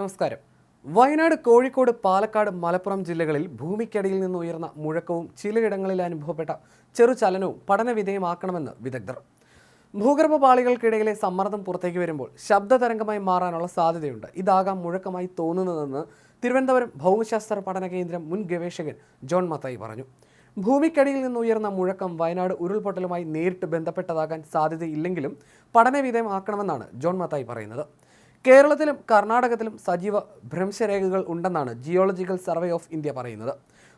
നമസ്കാരം. വയനാട് കോഴിക്കോട് പാലക്കാട് മലപ്പുറം ജില്ലകളിൽ ഭൂമിക്കടിയിൽ നിന്ന് ഉയർന്ന മുഴക്കവും ചിലയിടങ്ങളിൽ അനുഭവപ്പെട്ട ചെറുചലനവും പഠനവിധേയമാക്കണമെന്ന് വിദഗ്ധർ. ഭൂഗർഭ പാളികൾക്കിടയിലെ സമ്മർദ്ദം പുറത്തേക്ക് വരുമ്പോൾ ശബ്ദതരംഗമായി മാറാനുള്ള സാധ്യതയുണ്ട്. ഇതാകാം മുഴക്കമായി തോന്നുന്നതെന്ന് തിരുവനന്തപുരം ഭൗമശാസ്ത്ര പഠന കേന്ദ്രം മുൻ ഗവേഷകൻ ജോൺ മത്തായി പറഞ്ഞു. ഭൂമിക്കടിയിൽ നിന്ന് ഉയർന്ന മുഴക്കം വയനാട് ഉരുൾപൊട്ടലുമായി നേരിട്ട് ബന്ധപ്പെട്ടതാകാൻ സാധ്യതയില്ലെങ്കിലും പഠനവിധേയമാക്കണമെന്നാണ് ജോൺ മത്തായി പറയുന്നത്. കേരളത്തിലും കർണാടകത്തിലും സജീവ ഭ്രംശരേഖകൾ ഉണ്ടെന്നാണ് ജിയോളജിക്കൽ സർവേ ഓഫ് ഇന്ത്യ പറയുന്നത്.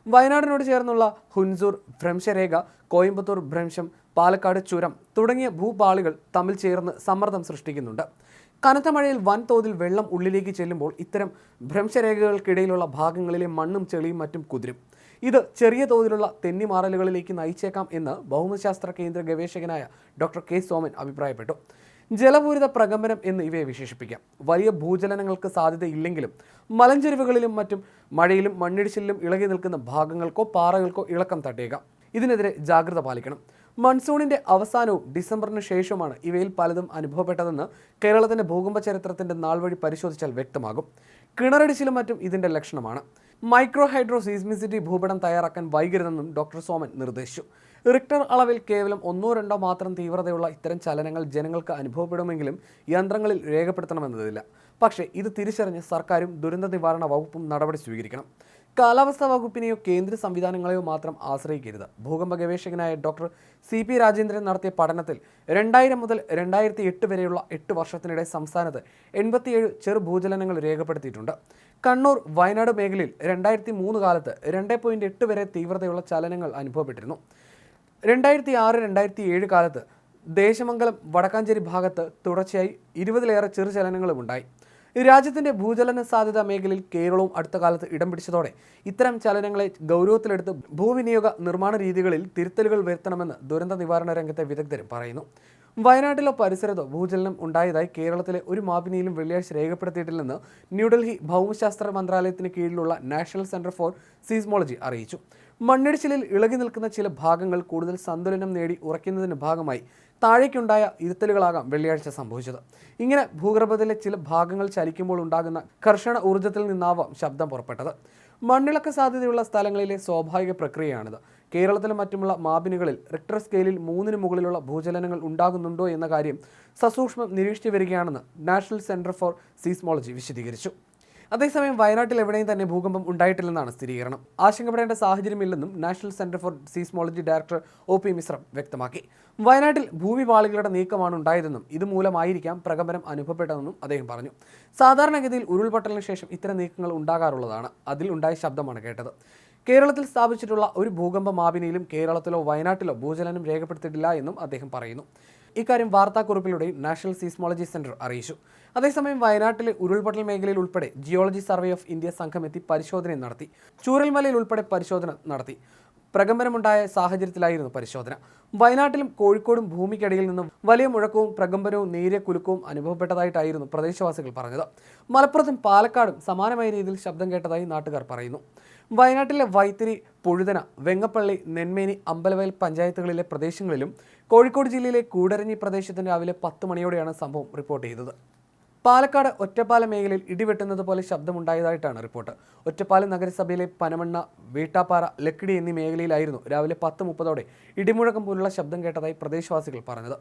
വയനാടിനോട് ചേർന്നുള്ള ഹുൻസൂർ ഭ്രംശരേഖ കോയമ്പത്തൂർ ഭ്രംശം പാലക്കാട് ചുരം തുടങ്ങിയ ഭൂപാളികൾ തമ്മിൽ ചേർന്ന് സമ്മർദ്ദം സൃഷ്ടിക്കുന്നുണ്ട്. കനത്ത മഴയിൽ വൻതോതിൽ വെള്ളം ഉള്ളിലേക്ക് ചെല്ലുമ്പോൾ ഇത്തരം ഭ്രംശരേഖകൾക്കിടയിലുള്ള ഭാഗങ്ങളിലെ മണ്ണും ചെളിയും മറ്റും കുതിരും. ഇത് ചെറിയ തോതിലുള്ള തെന്നിമാറലുകളിലേക്ക് നയിച്ചേക്കാം എന്ന് ഭൗമശാസ്ത്ര കേന്ദ്ര ഗവേഷകനായ ഡോക്ടർ കെ. സോമൻ അഭിപ്രായപ്പെട്ടു. ജലപൂരിത പ്രകമ്പനം എന്ന് ഇവയെ വിശേഷിപ്പിക്കാം. വലിയ ഭൂചലനങ്ങൾക്ക് സാധ്യതയില്ലെങ്കിലും മലഞ്ചെരിവുകളിലും മറ്റും മഴയിലും മണ്ണിടിച്ചിലും ഇളകി നിൽക്കുന്ന ഭാഗങ്ങൾക്കോ പാറകൾക്കോ ഇളക്കം തട്ടിയേക്കാം ഇതിനെതിരെ ജാഗ്രത പാലിക്കണം. മൺസൂണിന്റെ അവസാനവും ഡിസംബറിന് ശേഷവുമാണ് ഇവയിൽ പലതും അനുഭവപ്പെട്ടതെന്ന് കേരളത്തിന്റെ ഭൂകമ്പ ചരിത്രത്തിന്റെ നാൾ വഴി പരിശോധിച്ചാൽ വ്യക്തമാകും. കിണറടിച്ചിലും മറ്റും ഇതിന്റെ ലക്ഷണമാണ്. മൈക്രോ സീസ്മിസിറ്റി ഭൂപടം തയ്യാറാക്കാൻ വൈകരുതെന്നും ഡോക്ടർ സോമൻ നിർദ്ദേശിച്ചു. റിക്ടർ അളവിൽ കേവലം ഒന്നോ രണ്ടോ മാത്രം തീവ്രതയുള്ള ഇത്തരം ചലനങ്ങൾ ജനങ്ങൾക്ക് അനുഭവപ്പെടുമെങ്കിലും യന്ത്രങ്ങളിൽ രേഖപ്പെടുത്തണമെന്നതില്ല. പക്ഷേ ഇത് തിരിച്ചറിഞ്ഞ് സർക്കാരും ദുരന്ത നിവാരണ വകുപ്പും നടപടി സ്വീകരിക്കണം. കാലാവസ്ഥാ വകുപ്പിനെയോ കേന്ദ്ര സംവിധാനങ്ങളെയോ മാത്രം ആശ്രയിക്കരുത്. ഭൂകമ്പ ഗവേഷകനായ ഡോക്ടർ സി പി രാജേന്ദ്രൻ നടത്തിയ പഠനത്തിൽ രണ്ടായിരം മുതൽ രണ്ടായിരത്തി എട്ട് വരെയുള്ള എട്ട് വർഷത്തിനിടെ സംസ്ഥാനത്ത് എൺപത്തിയേഴ് ചെറു ഭൂചലനങ്ങൾ രേഖപ്പെടുത്തിയിട്ടുണ്ട്. കണ്ണൂർ വയനാട് മേഖലയിൽ രണ്ടായിരത്തി മൂന്ന് കാലത്ത് രണ്ട് പോയിന്റ് എട്ട് വരെ തീവ്രതയുള്ള ചലനങ്ങൾ അനുഭവപ്പെട്ടിരുന്നു. രണ്ടായിരത്തി ആറ് രണ്ടായിരത്തി ഏഴ് കാലത്ത് ദേശമംഗലം വടക്കാഞ്ചേരി ഭാഗത്ത് തുടർച്ചയായി ഇരുപതിലേറെ ചെറുചലനങ്ങളും ഉണ്ടായി. രാജ്യത്തിന്റെ ഭൂചലന സാധ്യത മേഖലയിൽ കേരളവും അടുത്ത കാലത്ത് ഇടം പിടിച്ചതോടെ ഇത്തരം ചലനങ്ങളെ ഗൗരവത്തിലെടുത്ത് ഭൂവിനിയോഗ നിർമ്മാണ രീതികളിൽ തിരുത്തലുകൾ വരുത്തണമെന്ന് ദുരന്ത നിവാരണ രംഗത്തെ വിദഗ്ധരും പറയുന്നു. വയനാട്ടിലോ പരിസരത്തോ ഭൂചലനം ഉണ്ടായതായി കേരളത്തിലെ ഒരു മാപിനിയിലും വെള്ളിയാഴ്ച രേഖപ്പെടുത്തിയിട്ടില്ലെന്ന് ന്യൂഡൽഹി ഭൗമശാസ്ത്ര മന്ത്രാലയത്തിന് കീഴിലുള്ള നാഷണൽ സെന്റർ ഫോർ സീസ്മോളജി അറിയിച്ചു. മണ്ണിടിച്ചിലിൽ ഇളകി നിൽക്കുന്ന ചില ഭാഗങ്ങൾ കൂടുതൽ സന്തുലനം നേടി ഉറയ്ക്കുന്നതിന് ഭാഗമായി താഴേക്കുണ്ടായ ഇരുത്തലുകളാകാം വെള്ളിയാഴ്ച സംഭവിച്ചത്. ഇങ്ങനെ ഭൂഗർഭത്തിലെ ചില ഭാഗങ്ങൾ ചലിക്കുമ്പോൾ ഉണ്ടാകുന്ന കർഷണ ഊർജത്തിൽ നിന്നാവാം ശബ്ദം പുറപ്പെട്ടത്. മണ്ണിളക്ക സാധ്യതയുള്ള സ്ഥലങ്ങളിലെ സ്വാഭാവിക പ്രക്രിയയാണിത്. കേരളത്തിലും മറ്റുമുള്ള മാപിനുകളിൽ റിക്ടർ സ്കെയിലിൽ മൂന്നിന് മുകളിലുള്ള ഭൂചലനങ്ങൾ ഉണ്ടാകുന്നുണ്ടോ എന്ന കാര്യം സസൂക്ഷ്മം നിരീക്ഷിച്ചു വരികയാണെന്ന് നാഷണൽ സെന്റർ ഫോർ സീസ്മോളജി വിശദീകരിച്ചു. അതേസമയം വയനാട്ടിൽ എവിടെയും തന്നെ ഭൂകമ്പം ഉണ്ടായിട്ടില്ലെന്നാണ് സ്ഥിരീകരണം. ആശങ്കപ്പെടേണ്ട സാഹചര്യമില്ലെന്നും national centre for seismology director O P മിശ്രം വ്യക്തമാക്കി. വയനാട്ടിൽ ഭൂമി പാളികളുടെ നീക്കമാണ് ഉണ്ടായതെന്നും ഇതുമൂലമായിരിക്കാം പ്രകമ്പനം അനുഭവപ്പെട്ടതെന്നും അദ്ദേഹം പറഞ്ഞു. സാധാരണഗതിയിൽ ഉരുൾപൊട്ടലിന് ശേഷം ഇത്തരം നീക്കങ്ങൾ ഉണ്ടാകാറുള്ളതാണ്. അതിൽ ഉണ്ടായ ശബ്ദമാണ് കേട്ടത്. കേരളത്തിൽ സ്ഥാപിച്ചിട്ടുള്ള ഒരു ഭൂകമ്പ മാപിനിയിലും കേരളത്തിലോ വയനാട്ടിലോ ഭൂചലനം രേഖപ്പെടുത്തിയിട്ടില്ല എന്നും അദ്ദേഹം പറയുന്നു. ഇക്കാര്യം വാർത്താക്കുറിപ്പിലൂടെ നാഷണൽ സീസ്മോളജി സെന്റർ അറിയിച്ചു. അതേസമയം വയനാട്ടിലെ ഉരുൾപൊട്ടൽ മേഖലയിൽ ഉൾപ്പെടെ ജിയോളജി സർവേ ഓഫ് ഇന്ത്യ സംഘം എത്തി പരിശോധന നടത്തി. ചൂരൽമലയിൽ ഉൾപ്പെടെ പരിശോധന നടത്തി. പ്രകമ്പനമുണ്ടായ സാഹചര്യത്തിലായിരുന്നു പരിശോധന. വയനാട്ടിലും കോഴിക്കോടും ഭൂമിക്കടിയിൽ നിന്നും വലിയ മുഴക്കവും പ്രകമ്പനവും നേരിയ കുലുക്കവും അനുഭവപ്പെട്ടതായിട്ടായിരുന്നു പ്രദേശവാസികൾ പറഞ്ഞത്. മലപ്പുറത്തും പാലക്കാടും സമാനമായ രീതിയിൽ ശബ്ദം കേട്ടതായി നാട്ടുകാർ പറയുന്നു. വയനാട്ടിലെ വൈത്തിരി പുഴുതന വെങ്ങപ്പള്ളി നെന്മേനി അമ്പലവയൽ പഞ്ചായത്തുകളിലെ പ്രദേശങ്ങളിലും കോഴിക്കോട് ജില്ലയിലെ കൂടരഞ്ഞി പ്രദേശത്തിന് രാവിലെ പത്ത് മണിയോടെയാണ് സംഭവം റിപ്പോർട്ട് ചെയ്തത്. പാലക്കാട് ഒറ്റപ്പാലം മേഖലയിൽ ഇടിവെട്ടുന്നത് പോലെ ശബ്ദമുണ്ടായതായിട്ടാണ് റിപ്പോർട്ട്. ഒറ്റപ്പാലം നഗരസഭയിലെ പനമണ്ണ വീട്ടാപ്പാറ ലക്കിടി എന്നീ മേഖലയിലായിരുന്നു രാവിലെ പത്ത് മുപ്പതോടെ ഇടിമുഴക്കം പോലുള്ള ശബ്ദം കേട്ടതായി പ്രദേശവാസികൾ പറഞ്ഞത്.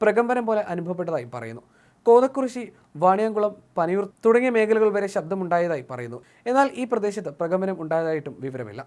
പ്രകമ്പനം പോലെ അനുഭവപ്പെട്ടതായി പറയുന്നു. കോതക്കുറിശി വാണിയംകുളം പനയൂർ തുടങ്ങിയ മേഖലകൾ വരെ ശബ്ദമുണ്ടായതായി പറയുന്നു. എന്നാൽ ഈ പ്രദേശത്ത് പ്രകമ്പനം ഉണ്ടായതായിട്ടും വിവരമില്ല.